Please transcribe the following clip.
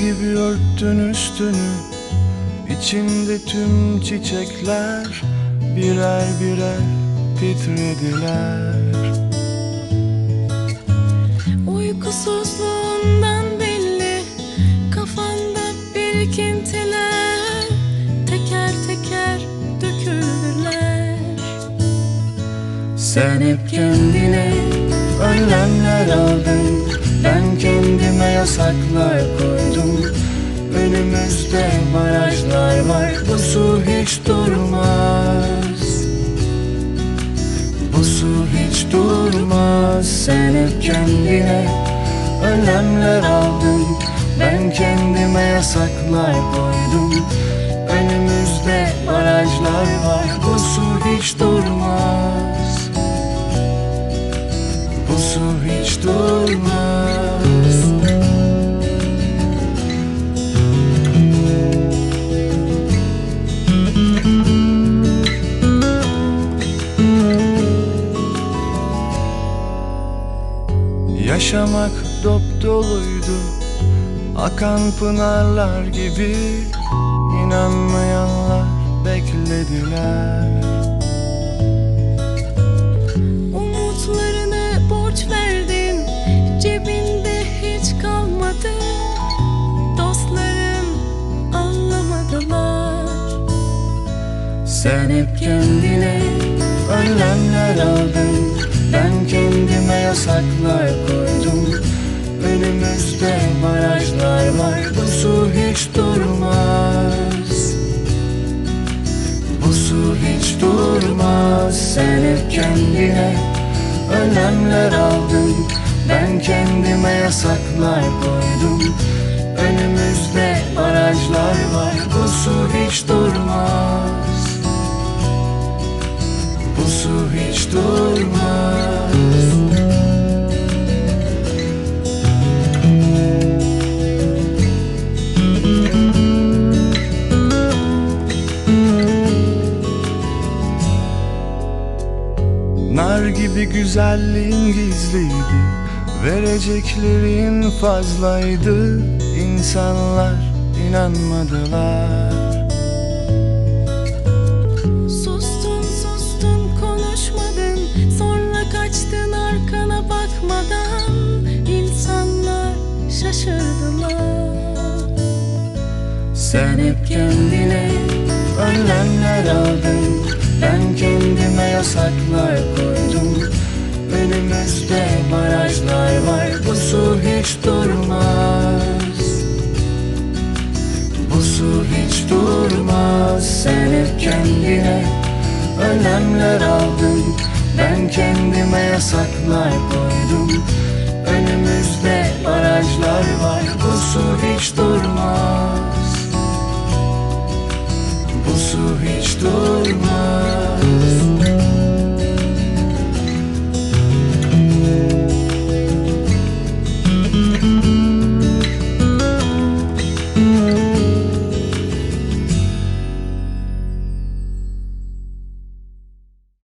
Örttün üstünü. İçinde tüm çiçekler Birer birer titrediler. Uykusuzluğundan belli Kafanda birikintiler Teker teker döküldüler. Sen hep kendine önlemler aldın Ben kendime yasaklar koydum Önümüzde barajlar var. Bu su hiç durmaz. Bu su hiç durmaz. Sen hep kendine önlemler aldın. Ben kendime yasaklar koydum Yaşamak dop doluydu. Akan pınarlar gibi inanmayanlar beklediler. Umutlarını borç verdin Cebinde hiç kalmadı. Dostların anlamadılar. Sen hep kendine önlemler aldın. Ben kendime yasaklar koydum Bu su hiç durmaz Sen hep kendine önlemler aldın. Ben kendime yasaklar koydum. Önümüzde barajlar var Bu su hiç durmaz. Bu su hiç durmaz Gibi güzelliğin gizliydi Vereceklerin fazlaydı. İnsanlar inanmadılar. Sustun sustun konuşmadın Sonra kaçtın arkana bakmadan. İnsanlar şaşırdılar. Sen hep kendine önlemler aldın ben kendime yasaklar koydum. Önümüzde barajlar var. Bu su hiç durmaz. Bu su hiç durmaz. Sen hep kendine önlemler aldın. Ben kendime yasaklar koydum. Önümüzde barajlar var. Bu su hiç durmaz.